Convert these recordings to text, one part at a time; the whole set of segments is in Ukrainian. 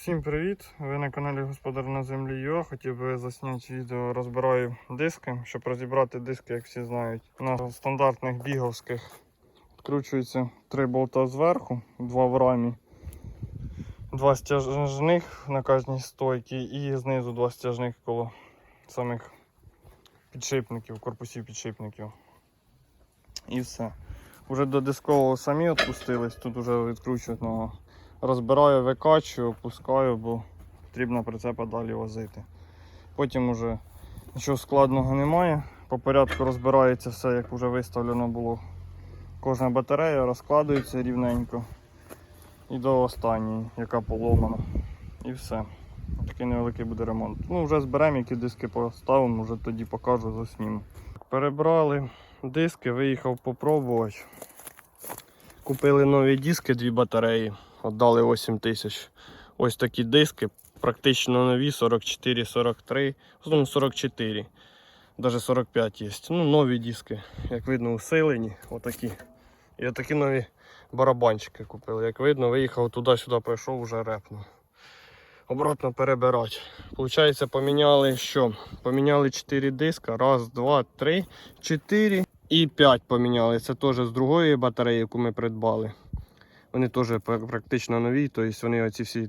Всім привіт! Ви на каналі Господар на землі ЮА. Хотів би засняти відео, розбираю диски, щоб розібрати диски, як всі знають. На стандартних біговських відкручується три болта зверху, два в рамі, два стяжних на кожній стойці і знизу два стяжних коло самих підшипників, корпусів підшипників. І все. Уже до дискового самі відпустились, тут вже відкручують ногу. Розбираю, викачую, опускаю, бо потрібно прицепа далі возити. Потім уже нічого складного немає. По порядку розбирається все, як вже виставлено було. Кожна батарея розкладується рівненько. І до останньої, яка поломана. І все. Такий невеликий буде ремонт. Ну, вже зберемо, які диски поставимо, вже тоді покажу, засніму. Перебрали диски, виїхав попробувати. Купили нові диски, дві батареї. Отдали 8 тисяч. Ось такі диски, практично нові, 44-43, в основному 44, навіть 45 є. Ну, нові диски, як видно, усилені. Отакі. І отакі нові барабанчики купили. Як видно, виїхав туди-сюди, пройшов, вже репнув. Обратно перебирати. Получається, поміняли що? Поміняли 4 диска. Раз, два, три, чотири і 5 поміняли. Це теж з другої батареї, яку ми придбали. Вони теж практично нові, тобто вони оці всі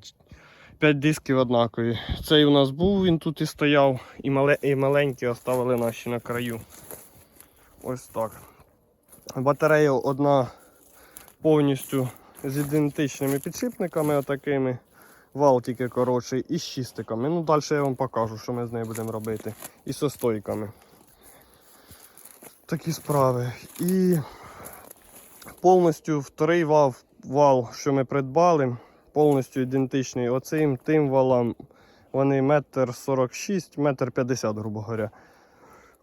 5 дисків однакові. Цей у нас був, він тут і стояв, і, мале, і маленькі оставили наші на краю. Ось так. Батарея одна повністю з ідентичними підшипниками, отакими. Вал тільки коротший, і з чистиками. Ну, далі я вам покажу, що ми з нею будемо робити. І з стойками. Такі справи. І повністю вторий вал, вал, що ми придбали, повністю ідентичний оцим тим валам. Вони метр 46, метр 50, грубо говоря.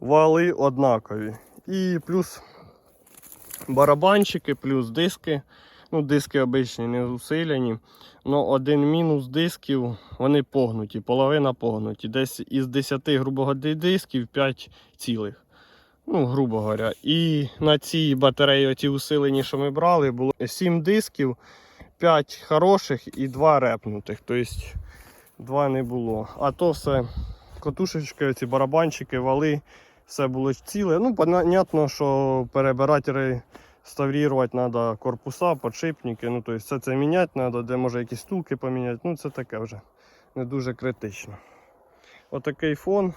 Вали однакові. І плюс барабанчики, плюс диски. Ну, диски обичні, не усилені. Ну, один мінус дисків, вони погнуті, половина погнуті. Десь із 10, грубо говоря, дисків 5 цілих. Ну, грубо говоря. І на цій батареї, оті усилені, що ми брали, було 7 дисків, 5 хороших і 2 репнутих. Тобто 2 не було. А то все котушечки, ці барабанчики, вали, все було ціле. Ну, понятно, що перебирати, реставрувати треба корпуса, подшипники. Ну, тобто все це міняти треба, де може якісь стулки поміняти. Ну, це таке вже не дуже критично. Отакий фон.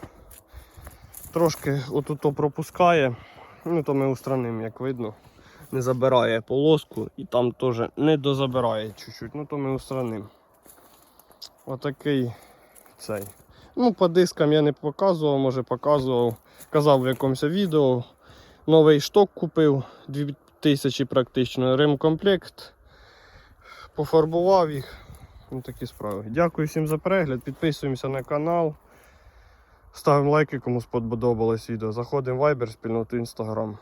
Трошки отут пропускає. Ну, то ми устранимо, як видно. Не забирає полоску і там теж не дозабирає чуть-чуть. Ну то ми устранимо. Отакий цей. Ну, по дискам я не показував, може показував. Казав в якомусь відео. Новий шток купив 2000 практично. Ремкомплект. Пофарбував їх. Ну, такі справи. Дякую всім за перегляд. Підписуємося на канал. Ставимо лайки, кому сподобалось відео. Заходимо в Viber, спільноту Instagram.